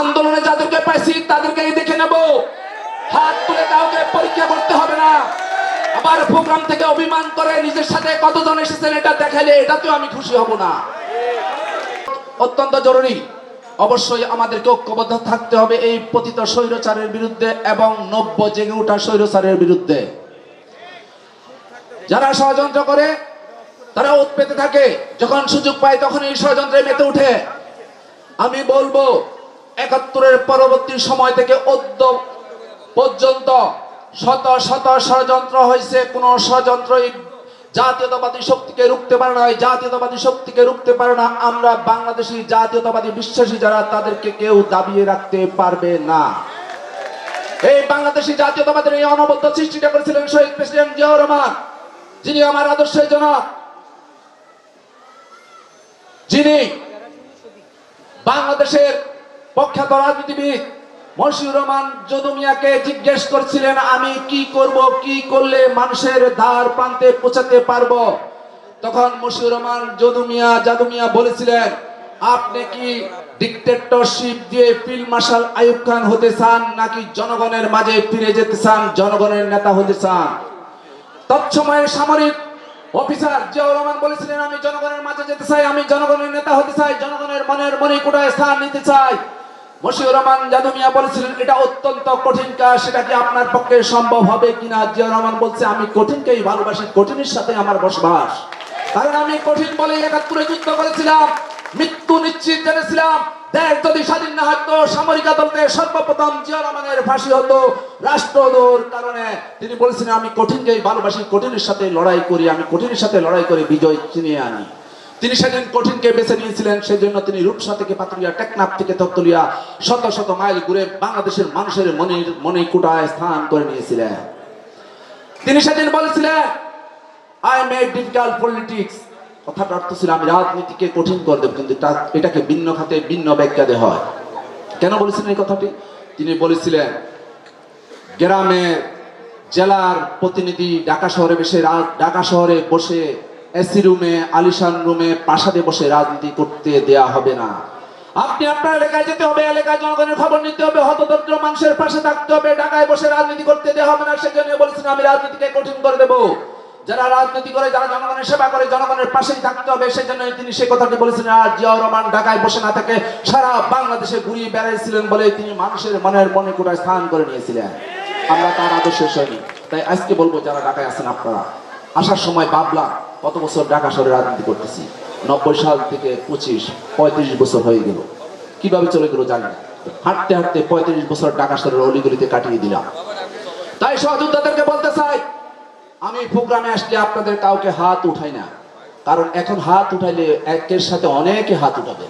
আন্দোলনে যাদেরকে পাইছি, তাদেরকেই দেখে নেব। হাত তুলে কাউকে পরীক্ষা করতে হবে না। আবার প্রোগ্রাম থেকে অভিমান করে নিজের সাথে কতজন এসেছেন এটা দেখাইলে এটাতেও আমি খুশি হব না। অত্যন্ত জরুরি। অবশ্যই আমাদেরকে ঐক্যবদ্ধ থাকতে হবে এই পতিত স্বৈরচারের বিরুদ্ধে এবং নব্য জেগে ওঠা স্বৈরচারের বিরুদ্ধে। যারা ষড়যন্ত্র করে, তারা ওত পেতে থাকে। যখন সুযোগ পায় তখন এই ষড়যন্ত্রে মেতে উঠে আমি বলব একাত্তরের পরবর্তী সময় থেকে অদ্য পর্যন্ত শত শত ষড়যন্ত্র হয়েছে। কোন ষড়যন্ত্রই জাতীয়তাবাদী শক্তিকে রুখতে পারে না। জাতীয়তাবাদী শক্তিকে রুখতে পারে না। আমরা বাংলাদেশি জাতীয়তাবাদী বিশ্বাসী যারা, তাদেরকে কেউ দাবিয়ে রাখতে পারবে না। এই বাংলাদেশি জাতীয়তাবাদের এই অনবদ্য সৃষ্টিটা করেছিলেন শহীদ প্রেসিডেন্ট জিয়াউর রহমান। যিনি আমার আদর্শের জনক। যিনি বাংলাদেশের প্রখ্যাত রাজনীতিবিদ মশিউর রহমান যদুমিয়াকে জিজ্ঞেস করছিলেন, আমি কি করব, কি করলে মানুষের ধার প্রান্তে পৌঁছাতে পারব? তখন মশিউর রহমান যদুমিয়া, জাদুমিয়া বলেছিলেন, আপনি কি ডিক্টেটরশিপ দিয়ে ফিল্ড মার্শাল আইয়ুব খান হতে চান, নাকি জনগণের মাঝে ফিরে যেতে চান, জনগণের নেতা হতে চান? তৎসময়ের সামরিক অফিসার জিয়াউর রহমান বলেছিলেন, আমি জনগণের মাঝে যেতে চাই, আমি জনগণের নেতা হতে চাই, জনগণের মনের মনে কোটায় স্থান নিতে চাই। মশিউর রহমান জাদুমিয়া বলেছিলেন, এটা অত্যন্ত কঠিন কাজ, সেটা কি আপনার পক্ষে সম্ভব হবে কিনা? জিয়াউর রহমান বলছে, আমি কঠিনকেই ভালোবাসি, কঠিনের সাথে আমার বসবাস। কারণ আমি কঠিন বলে একাত্তরে যুদ্ধ করেছিলাম, মৃত্যু নিশ্চিত জেনেছিলাম, দেশ যদি স্বাধীন না হতো, সামরিক আদালতে সর্বপ্রথম জিয়া রহমানের ফাঁসি হতো রাষ্ট্রদোর কারণে। তিনি বলেছিলেন, আমি কঠিনকেই ভালোবাসি, কঠিনের সাথে লড়াই করি, আমি কঠিনের সাথে লড়াই করে বিজয় চিনিয়ে আনি। তিনি সেদিন কঠিনকে বেছে নিয়েছিলেন সেই জন্য তিনি রূপসা থেকে পাতুলিয়া টেকনাফ থেকে তত্তলিয়া শত শত মাইল ঘুরে বাংলাদেশের মানুষের মনে মনে কুটায় স্থান করে নিয়েছিলেন। তিনি সেদিন বলেছিলেন আই মেক ডিফিকাল্ট পলিটিক্স কথাটা অর্থ ছিল, আমি রাজনীতিকে কঠিন করে দেব, কিন্তু এটাকে ভিন্ন খাতে ভিন্ন ব্যাখ্যা দেওয়া হয়। কেন বলেছিলেন এই কথাটি? তিনি বলেছিলেন গ্রামের জেলার প্রতিনিধি ঢাকা শহরে বসে ঢাকা শহরে বসে এসি রুমে, আলিশান রুমে, প্রাসাদে বসে রাজনীতি করতে দেয়া হবে না। আপনি আপনার এলাকায় যেতে হবে এলাকায় জনগণের খবর নিতে হবে, হতদরিদ্র মানুষের পাশে থাকতে হবে, ঢাকায় বসে রাজনীতি করতে দেওয়া হবে না সেজন্য বলেছেন, আমি রাজনীতিকে কঠিন করে দেব। যারা রাজনীতি করে, যারা জনগণের সেবা করে, জনগণের পাশেই থাকতে হবে সেজন্য তিনি সেই কথাটি বলেছেন, আর জিয়াউর রহমান ঢাকায় বসে না থাকে সারা বাংলাদেশে ঘুরিয়ে বেড়াইছিলেন বলে তিনি মানুষের মনের মনে কোটায় স্থান করে নিয়েছিলেন। আমরা তার আদর্শের সৈনিক। তাই আজকে বলব, যারা ঢাকায় আছেন আপনারা, আসার সময় ভাবলাম কত বছর ঢাকা শহরে রাজনীতি করতেছি? নব্বই সাল থেকে পঁচিশ, পঁয়ত্রিশ বছর হয়ে গেল। কীভাবে চলে গেল জানি না। হাঁটতে হাঁটতে পঁয়ত্রিশ বছর ঢাকা শহরের অলিগুলিতে কাটিয়ে দিলাম। তাই সহযোদ্ধাদেরকে বলতে চাই, আমি প্রোগ্রামে আসলে আপনাদের কাউকে হাত উঠাই না। কারণ এখন হাত উঠাইলে একের সাথে অনেকে হাত উঠাবে